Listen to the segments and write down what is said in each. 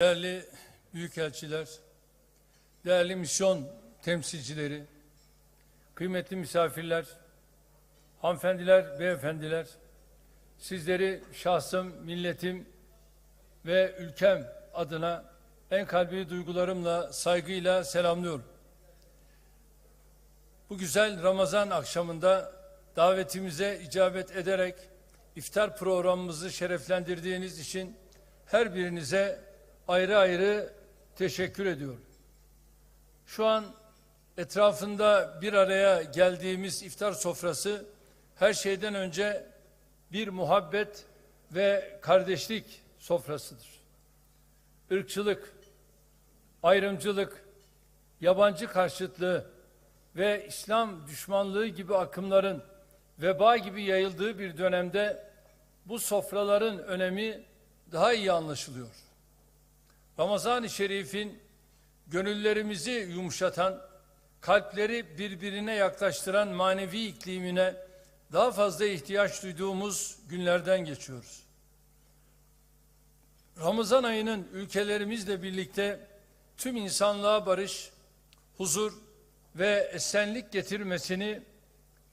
Değerli büyükelçiler, değerli misyon temsilcileri, kıymetli misafirler, hanımefendiler, beyefendiler, sizleri şahsım, milletim ve ülkem adına en kalbi duygularımla, saygıyla selamlıyorum. Bu güzel Ramazan akşamında davetimize icabet ederek iftar programımızı şereflendirdiğiniz için her birinize ayrı ayrı teşekkür ediyorum. Şu an etrafında bir araya geldiğimiz iftar sofrası her şeyden önce bir muhabbet ve kardeşlik sofrasıdır. Irkçılık, ayrımcılık, yabancı karşıtlığı ve İslam düşmanlığı gibi akımların veba gibi yayıldığı bir dönemde bu sofraların önemi daha iyi anlaşılıyor. Ramazan-ı Şerif'in gönüllerimizi yumuşatan, kalpleri birbirine yaklaştıran manevi iklimine daha fazla ihtiyaç duyduğumuz günlerden geçiyoruz. Ramazan ayının ülkelerimizle birlikte tüm insanlığa barış, huzur ve esenlik getirmesini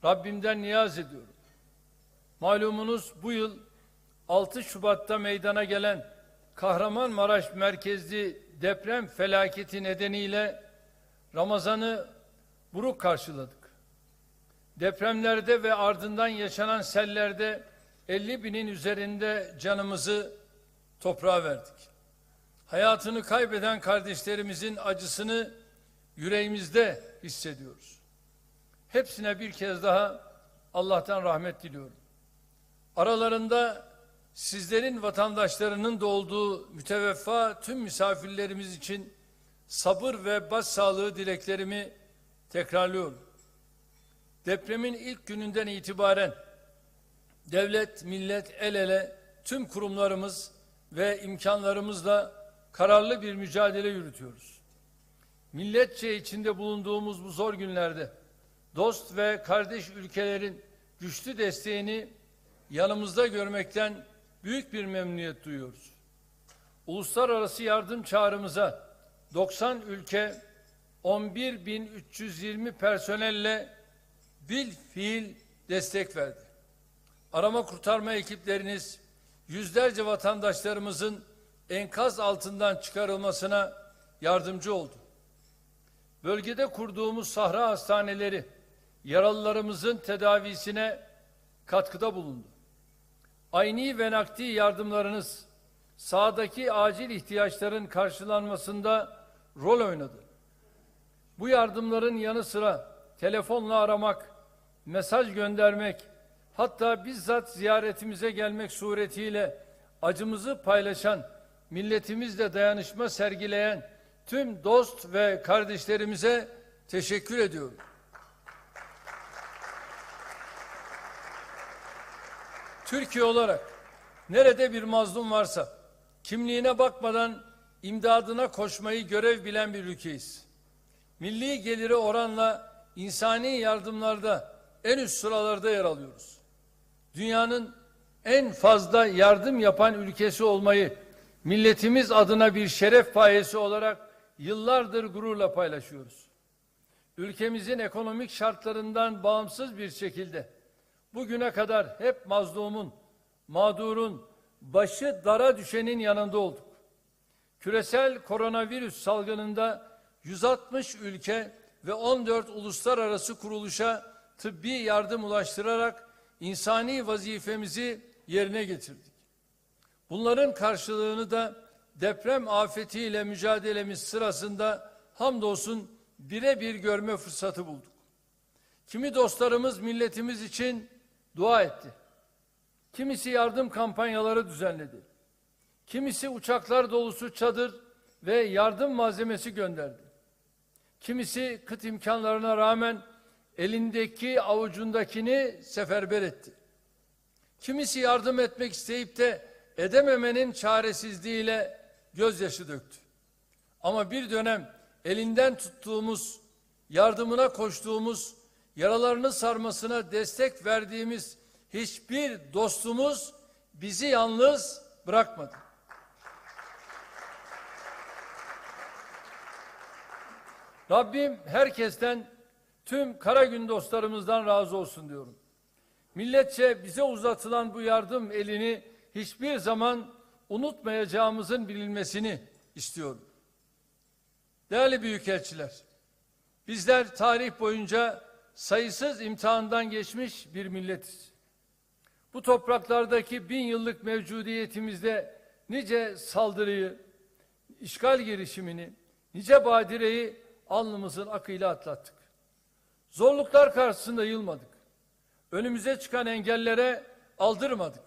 Rabbimden niyaz ediyorum. Malumunuz bu yıl 6 Şubat'ta meydana gelen Kahramanmaraş merkezli deprem felaketi nedeniyle Ramazan'ı buruk karşıladık. Depremlerde ve ardından yaşanan sellerde 50 binin üzerinde canımızı toprağa verdik. Hayatını kaybeden kardeşlerimizin acısını yüreğimizde hissediyoruz. Hepsine bir kez daha Allah'tan rahmet diliyorum. Aralarında sizlerin vatandaşlarının da olduğu müteveffa tüm misafirlerimiz için sabır ve başsağlığı dileklerimi tekrarlıyorum. Depremin ilk gününden itibaren devlet, millet el ele tüm kurumlarımız ve imkanlarımızla kararlı bir mücadele yürütüyoruz. Milletçe içinde bulunduğumuz bu zor günlerde dost ve kardeş ülkelerin güçlü desteğini yanımızda görmekten büyük bir memnuniyet duyuyoruz. Uluslararası yardım çağrımıza 90 ülke 11.320 personelle bil fiil destek verdi. Arama kurtarma ekipleriniz yüzlerce vatandaşlarımızın enkaz altından çıkarılmasına yardımcı oldu. Bölgede kurduğumuz sahra hastaneleri yaralılarımızın tedavisine katkıda bulundu. Ayni ve nakdi yardımlarınız sahadaki acil ihtiyaçların karşılanmasında rol oynadı. Bu yardımların yanı sıra telefonla aramak, mesaj göndermek, hatta bizzat ziyaretimize gelmek suretiyle acımızı paylaşan, milletimizle dayanışma sergileyen tüm dost ve kardeşlerimize teşekkür ediyorum. Türkiye olarak nerede bir mazlum varsa kimliğine bakmadan imdadına koşmayı görev bilen bir ülkeyiz. Milli geliri oranla insani yardımlarda en üst sıralarda yer alıyoruz. Dünyanın en fazla yardım yapan ülkesi olmayı milletimiz adına bir şeref payesi olarak yıllardır gururla paylaşıyoruz. Ülkemizin ekonomik şartlarından bağımsız bir şekilde bugüne kadar hep mazlumun, mağdurun, başı dara düşenin yanında olduk. Küresel koronavirüs salgınında 160 ülke ve 14 uluslararası kuruluşa tıbbi yardım ulaştırarak insani vazifemizi yerine getirdik. Bunların karşılığını da deprem afetiyle mücadelemiz sırasında hamdolsun birebir görme fırsatı bulduk. Kimi dostlarımız milletimiz için dua etti. Kimisi yardım kampanyaları düzenledi. Kimisi uçaklar dolusu çadır ve yardım malzemesi gönderdi. Kimisi kıt imkanlarına rağmen elindeki avucundakini seferber etti. Kimisi yardım etmek isteyip de edememenin çaresizliğiyle gözyaşı döktü. Ama bir dönem elinden tuttuğumuz, yardımına koştuğumuz, yaralarını sarmasına destek verdiğimiz hiçbir dostumuz bizi yalnız bırakmadı. Rabbim herkesten tüm Kara Karagün dostlarımızdan razı olsun diyorum. Milletçe bize uzatılan bu yardım elini hiçbir zaman unutmayacağımızın bilinmesini istiyorum. Değerli büyükelçiler, bizler tarih boyunca sayısız imtihandan geçmiş bir milletiz. Bu topraklardaki bin yıllık mevcudiyetimizde nice saldırıyı, işgal girişimini, nice badireyi alnımızın akıyla atlattık. Zorluklar karşısında yılmadık. Önümüze çıkan engellere aldırmadık.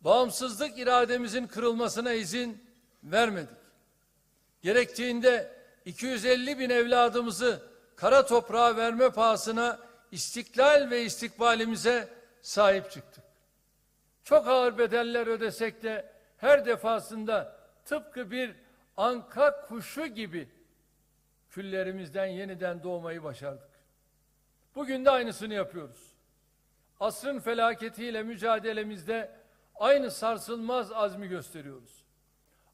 Bağımsızlık irademizin kırılmasına izin vermedik. Gerektiğinde 250 bin evladımızı kara toprağa verme pahasına istiklal ve istikbalimize sahip çıktık. Çok ağır bedeller ödesek de her defasında tıpkı bir anka kuşu gibi küllerimizden yeniden doğmayı başardık. Bugün de aynısını yapıyoruz. Asrın felaketiyle mücadelemizde aynı sarsılmaz azmi gösteriyoruz.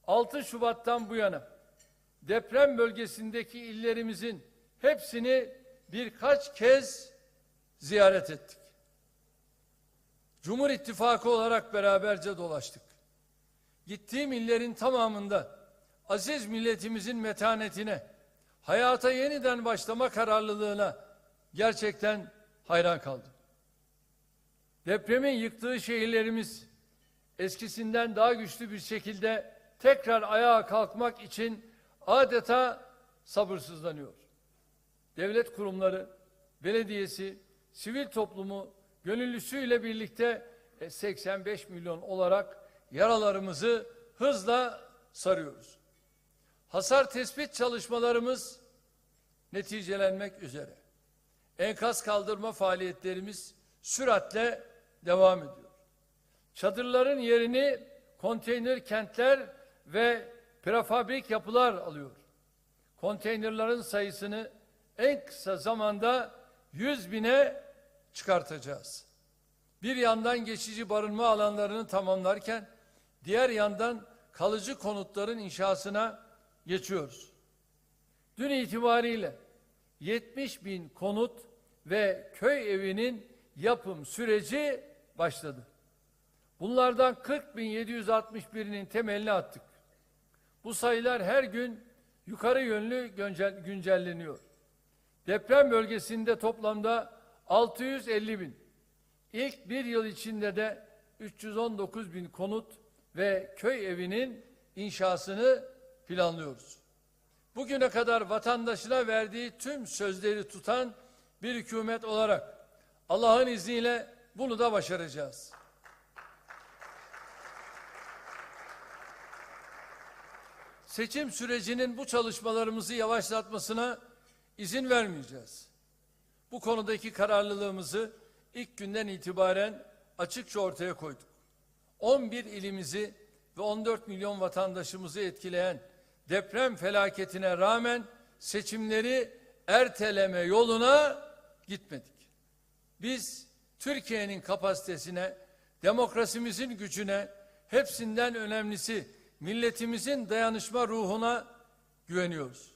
6 Şubat'tan bu yana deprem bölgesindeki illerimizin hepsini birkaç kez ziyaret ettik. Cumhur İttifakı olarak beraberce dolaştık. Gittiğim illerin tamamında aziz milletimizin metanetine, hayata yeniden başlama kararlılığına gerçekten hayran kaldım. Depremin yıktığı şehirlerimiz eskisinden daha güçlü bir şekilde tekrar ayağa kalkmak için adeta sabırsızlanıyor. Devlet kurumları, belediyesi, sivil toplumu gönüllüsüyle birlikte e, 85 milyon olarak yaralarımızı hızla sarıyoruz. Hasar tespit çalışmalarımız neticelenmek üzere. Enkaz kaldırma faaliyetlerimiz süratle devam ediyor. Çadırların yerini konteyner kentler ve prefabrik yapılar alıyor. Konteynerların sayısını en kısa zamanda 100 bine çıkartacağız. Bir yandan geçici barınma alanlarını tamamlarken diğer yandan kalıcı konutların inşasına geçiyoruz. Dün itibariyle 70 bin konut ve köy evinin yapım süreci başladı. Bunlardan 40.761'inin temelini attık. Bu sayılar her gün yukarı yönlü güncel, güncelleniyor. Deprem bölgesinde toplamda 650 bin, ilk bir yıl içinde de 319 bin konut ve köy evinin inşasını planlıyoruz. Bugüne kadar vatandaşına verdiği tüm sözleri tutan bir hükümet olarak Allah'ın izniyle bunu da başaracağız. Seçim sürecinin bu çalışmalarımızı yavaşlatmasına izin vermeyeceğiz. Bu konudaki kararlılığımızı ilk günden itibaren açıkça ortaya koyduk. 11 ilimizi ve 14 milyon vatandaşımızı etkileyen deprem felaketine rağmen seçimleri erteleme yoluna gitmedik. Biz Türkiye'nin kapasitesine, demokrasimizin gücüne, hepsinden önemlisi milletimizin dayanışma ruhuna güveniyoruz.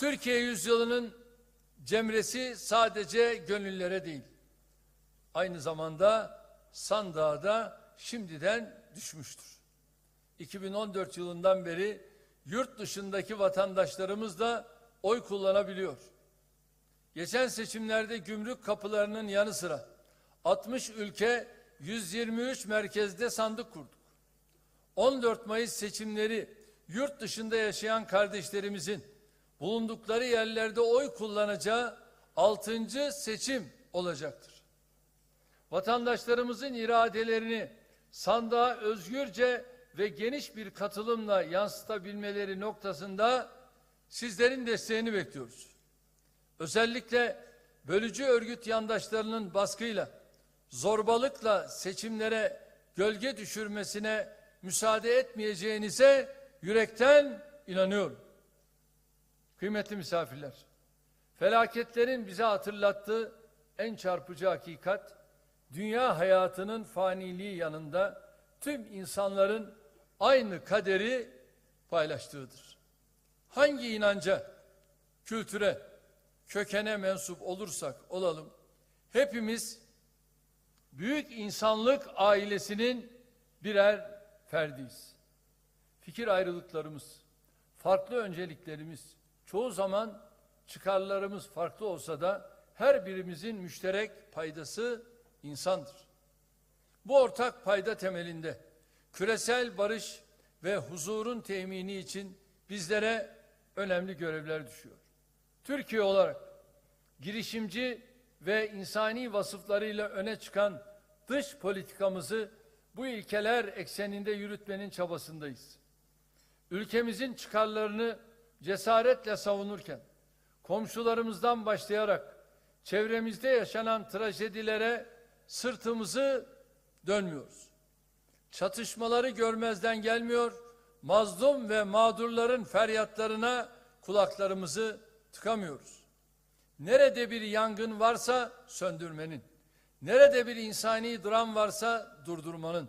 Türkiye yüzyılının cemresi sadece gönüllere değil. Aynı zamanda sandığa da şimdiden düşmüştür. 2014 yılından beri yurt dışındaki vatandaşlarımız da oy kullanabiliyor. Geçen seçimlerde gümrük kapılarının yanı sıra 60 ülke 123 merkezde sandık kurduk. 14 Mayıs seçimleri yurt dışında yaşayan kardeşlerimizin bulundukları yerlerde oy kullanacağı 6. seçim olacaktır. Vatandaşlarımızın iradelerini sandığa özgürce ve geniş bir katılımla yansıtabilmeleri noktasında sizlerin desteğini bekliyoruz. Özellikle bölücü örgüt yandaşlarının baskıyla, zorbalıkla seçimlere gölge düşürmesine müsaade etmeyeceğinize yürekten inanıyorum. Kıymetli misafirler, felaketlerin bize hatırlattığı en çarpıcı hakikat, dünya hayatının faniliği yanında tüm insanların aynı kaderi paylaştığıdır. Hangi inanca, kültüre, kökene mensup olursak olalım, hepimiz büyük insanlık ailesinin birer ferdiyiz. Fikir ayrılıklarımız, farklı önceliklerimiz, çoğu zaman çıkarlarımız farklı olsa da her birimizin müşterek paydası insandır. Bu ortak payda temelinde küresel barış ve huzurun temini için bizlere önemli görevler düşüyor. Türkiye olarak girişimci ve insani vasıflarıyla öne çıkan dış politikamızı bu ilkeler ekseninde yürütmenin çabasındayız. Ülkemizin çıkarlarını cesaretle savunurken komşularımızdan başlayarak çevremizde yaşanan trajedilere sırtımızı dönmüyoruz. Çatışmaları görmezden gelmiyor, mazlum ve mağdurların feryatlarına kulaklarımızı tıkamıyoruz. Nerede bir yangın varsa söndürmenin, nerede bir insani dram varsa durdurmanın,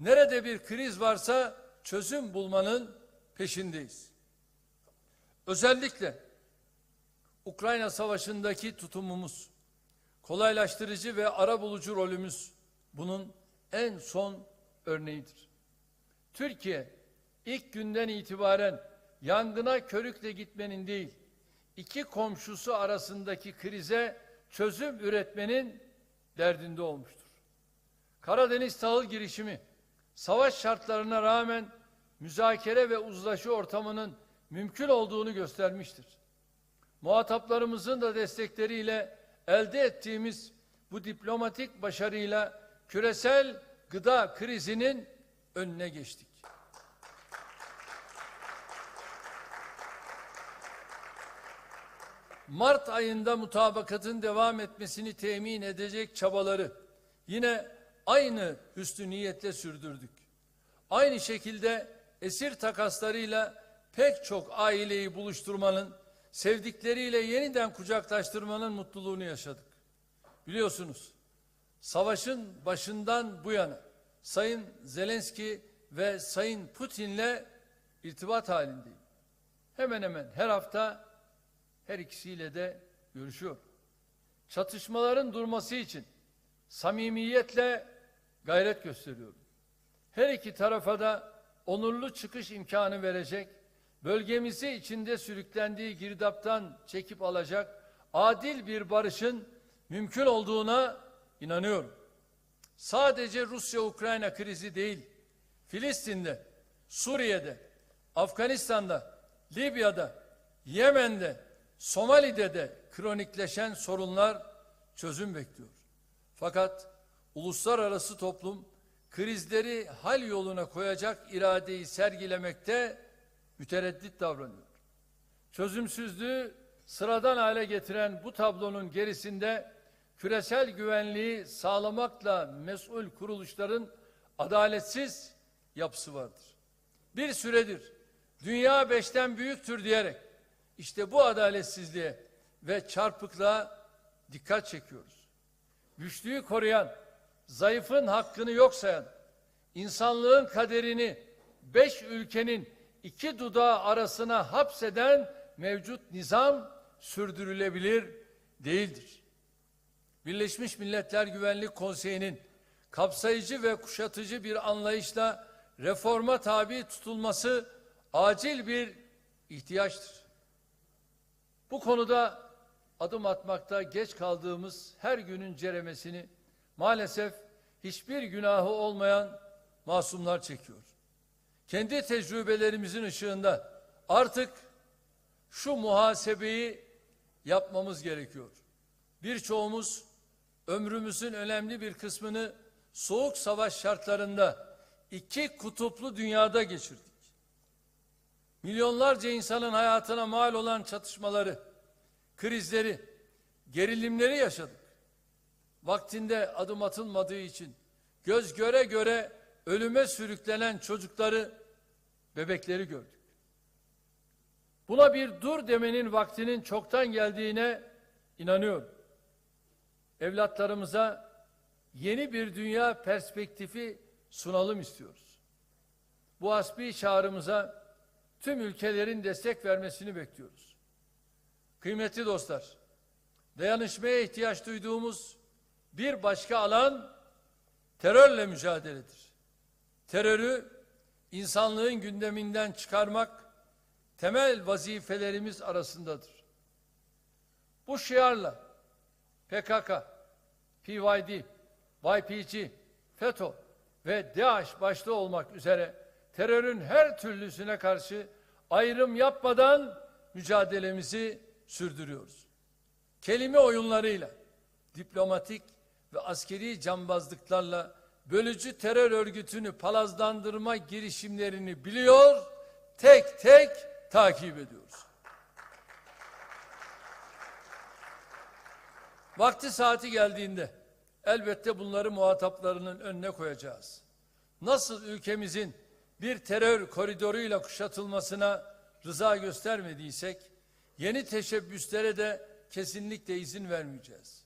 nerede bir kriz varsa çözüm bulmanın peşindeyiz. Özellikle Ukrayna Savaşı'ndaki tutumumuz, kolaylaştırıcı ve arabulucu rolümüz bunun en son örneğidir. Türkiye ilk günden itibaren yangına körükle gitmenin değil, iki komşusu arasındaki krize çözüm üretmenin derdinde olmuştur. Karadeniz tahıl girişimi, savaş şartlarına rağmen müzakere ve uzlaşı ortamının mümkün olduğunu göstermiştir. Muhataplarımızın da destekleriyle elde ettiğimiz bu diplomatik başarıyla küresel gıda krizinin önüne geçtik. Mart ayında mutabakatın devam etmesini temin edecek çabaları yine aynı hüsnü niyetle sürdürdük. Aynı şekilde esir takaslarıyla pek çok aileyi buluşturmanın, sevdikleriyle yeniden kucaklaştırmanın mutluluğunu yaşadık. Biliyorsunuz, savaşın başından bu yana Sayın Zelenski ve Sayın Putin'le irtibat halindeyim. Hemen hemen her hafta her ikisiyle de görüşüyor. Çatışmaların durması için samimiyetle gayret gösteriyorum. Her iki tarafa da onurlu çıkış imkanı verecek, bölgemizi içinde sürüklendiği girdaptan çekip alacak adil bir barışın mümkün olduğuna inanıyorum. Sadece Rusya-Ukrayna krizi değil, Filistin'de, Suriye'de, Afganistan'da, Libya'da, Yemen'de, Somali'de de kronikleşen sorunlar çözüm bekliyor. Fakat uluslararası toplum krizleri hal yoluna koyacak iradeyi sergilemekte mütereddit davranıyor. Çözümsüzlüğü sıradan hale getiren bu tablonun gerisinde küresel güvenliği sağlamakla mesul kuruluşların adaletsiz yapısı vardır. Bir süredir dünya beşten büyüktür diyerek işte bu adaletsizliğe ve çarpıklığa dikkat çekiyoruz. Güçlüyü koruyan, zayıfın hakkını yok sayan, insanlığın kaderini beş ülkenin iki dudağı arasına hapseden mevcut nizam sürdürülebilir değildir. Birleşmiş Milletler Güvenlik Konseyi'nin kapsayıcı ve kuşatıcı bir anlayışla reforma tabi tutulması acil bir ihtiyaçtır. Bu konuda adım atmakta geç kaldığımız her günün ceremesini maalesef hiçbir günahı olmayan masumlar çekiyor. Kendi tecrübelerimizin ışığında artık şu muhasebeyi yapmamız gerekiyor. Birçoğumuz ömrümüzün önemli bir kısmını soğuk savaş şartlarında iki kutuplu dünyada geçirdik. Milyonlarca insanın hayatına mal olan çatışmaları, krizleri, gerilimleri yaşadık. Vaktinde adım atılmadığı için göz göre göre ölüme sürüklenen çocukları, bebekleri gördük. Buna bir dur demenin vaktinin çoktan geldiğine inanıyorum. Evlatlarımıza yeni bir dünya perspektifi sunalım istiyoruz. Bu hasbi çağrımıza tüm ülkelerin destek vermesini bekliyoruz. Kıymetli dostlar, dayanışmaya ihtiyaç duyduğumuz bir başka alan terörle mücadeledir. Terörü insanlığın gündeminden çıkarmak temel vazifelerimiz arasındadır. Bu şiarla PKK, PYD, YPG, FETÖ ve DAEŞ başta olmak üzere terörün her türlüsüne karşı ayrım yapmadan mücadelemizi sürdürüyoruz. Kelime oyunlarıyla, diplomatik ve askeri cambazlıklarla bölücü terör örgütünü palazlandırma girişimlerini biliyor, tek tek takip ediyoruz. Vakti saati geldiğinde elbette bunları muhataplarının önüne koyacağız. Nasıl ülkemizin bir terör koridoruyla kuşatılmasına rıza göstermediysek, yeni teşebbüslere de kesinlikle izin vermeyeceğiz.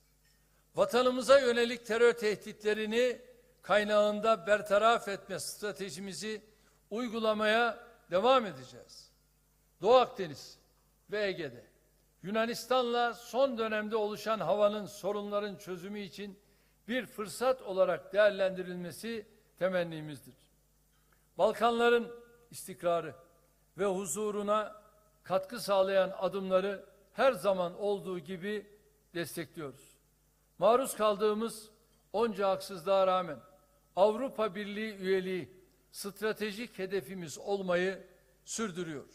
Vatanımıza yönelik terör tehditlerini kaynağında bertaraf etme stratejimizi uygulamaya devam edeceğiz. Doğu Akdeniz ve Ege'de Yunanistan'la son dönemde oluşan havanın sorunların çözümü için bir fırsat olarak değerlendirilmesi temennimizdir. Balkanların istikrarı ve huzuruna katkı sağlayan adımları her zaman olduğu gibi destekliyoruz. Maruz kaldığımız onca haksızlığa rağmen Avrupa Birliği üyeliği stratejik hedefimiz olmayı sürdürüyor.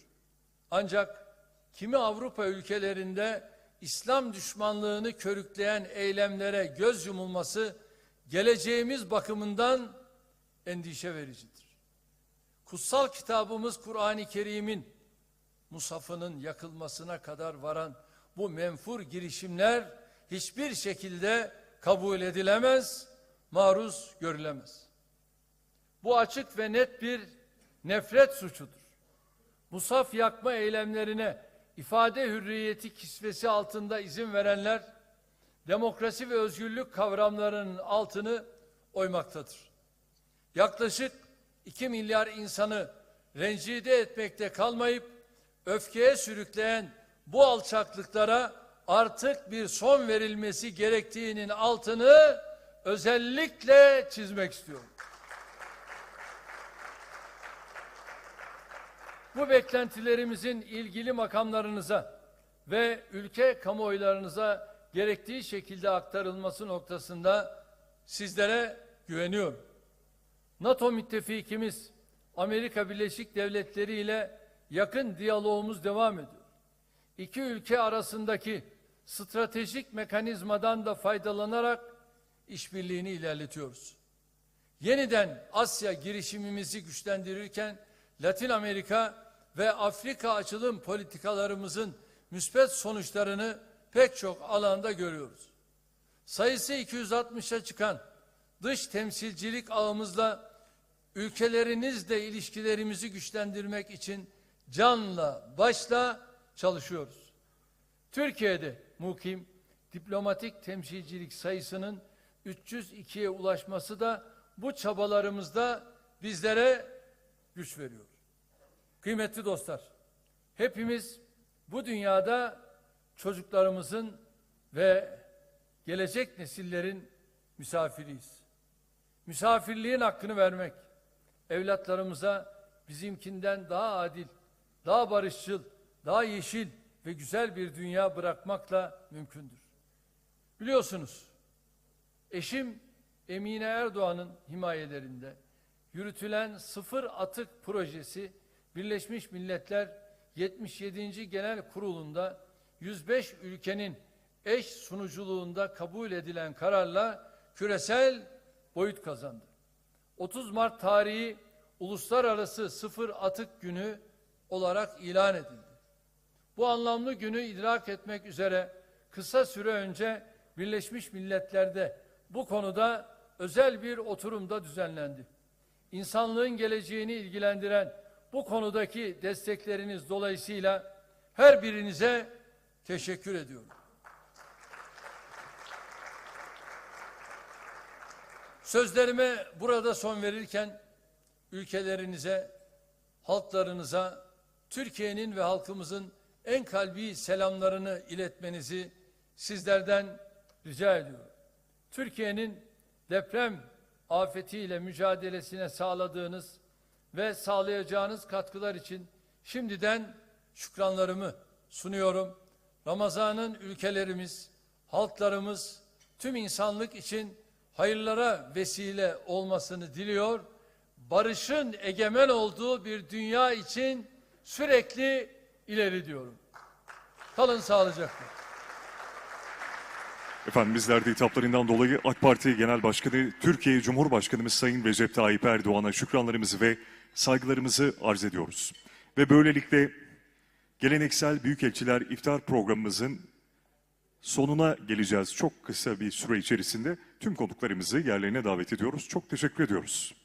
Ancak kimi Avrupa ülkelerinde İslam düşmanlığını körükleyen eylemlere göz yumulması geleceğimiz bakımından endişe vericidir. Kutsal kitabımız Kur'an-ı Kerim'in musafının yakılmasına kadar varan bu menfur girişimler hiçbir şekilde kabul edilemez, maruz görülemez. Bu açık ve net bir nefret suçudur. Musaf yakma eylemlerine ifade hürriyeti kisvesi altında izin verenler demokrasi ve özgürlük kavramlarının altını oymaktadır. Yaklaşık 2 milyar insanı rencide etmekte kalmayıp öfkeye sürükleyen bu alçaklıklara artık bir son verilmesi gerektiğinin altını özellikle çizmek istiyorum. Bu beklentilerimizin ilgili makamlarınıza ve ülke kamuoylarınıza gerektiği şekilde aktarılması noktasında sizlere güveniyorum. NATO müttefikimiz Amerika Birleşik Devletleri ile yakın diyalogumuz devam ediyor. İki ülke arasındaki stratejik mekanizmadan da faydalanarak işbirliğini ilerletiyoruz. Yeniden Asya girişimimizi güçlendirirken Latin Amerika ve Afrika açılım politikalarımızın müspet sonuçlarını pek çok alanda görüyoruz. Sayısı 260'a çıkan dış temsilcilik ağımızla ülkelerinizle ilişkilerimizi güçlendirmek için canla başla çalışıyoruz. Türkiye'de mukim diplomatik temsilcilik sayısının 302'ye ulaşması da bu çabalarımızda bizlere güç veriyor. Kıymetli dostlar, hepimiz bu dünyada çocuklarımızın ve gelecek nesillerin misafiriyiz. Misafirliğin hakkını vermek, evlatlarımıza bizimkinden daha adil, daha barışçıl, daha yeşil ve güzel bir dünya bırakmakla mümkündür. Biliyorsunuz, eşim Emine Erdoğan'ın himayelerinde yürütülen sıfır atık projesi Birleşmiş Milletler 77. Genel Kurulu'nda 105 ülkenin eş sunuculuğunda kabul edilen kararla küresel boyut kazandı. 30 Mart tarihi Uluslararası Sıfır Atık Günü olarak ilan edildi. Bu anlamlı günü idrak etmek üzere kısa süre önce Birleşmiş Milletler'de bu konuda özel bir oturumda düzenlendi. İnsanlığın geleceğini ilgilendiren bu konudaki destekleriniz dolayısıyla her birinize teşekkür ediyorum. Sözlerime burada son verirken ülkelerinize, halklarınıza, Türkiye'nin ve halkımızın en kalbi selamlarını iletmenizi sizlerden rica ediyorum. Türkiye'nin deprem afetiyle mücadelesine sağladığınız ve sağlayacağınız katkılar için şimdiden şükranlarımı sunuyorum. Ramazan'ın ülkelerimiz, halklarımız, tüm insanlık için hayırlara vesile olmasını diliyor. Barışın egemen olduğu bir dünya için sürekli ileri diyorum. Kalın sağlıcakla. Efendim bizler de hitaplarından dolayı AK Parti Genel Başkanı, Türkiye Cumhurbaşkanımız Sayın Recep Tayyip Erdoğan'a şükranlarımızı ve saygılarımızı arz ediyoruz. Ve böylelikle geleneksel Büyükelçiler İftar programımızın sonuna geleceğiz. Çok kısa bir süre içerisinde tüm konuklarımızı yerlerine davet ediyoruz. Çok teşekkür ediyoruz.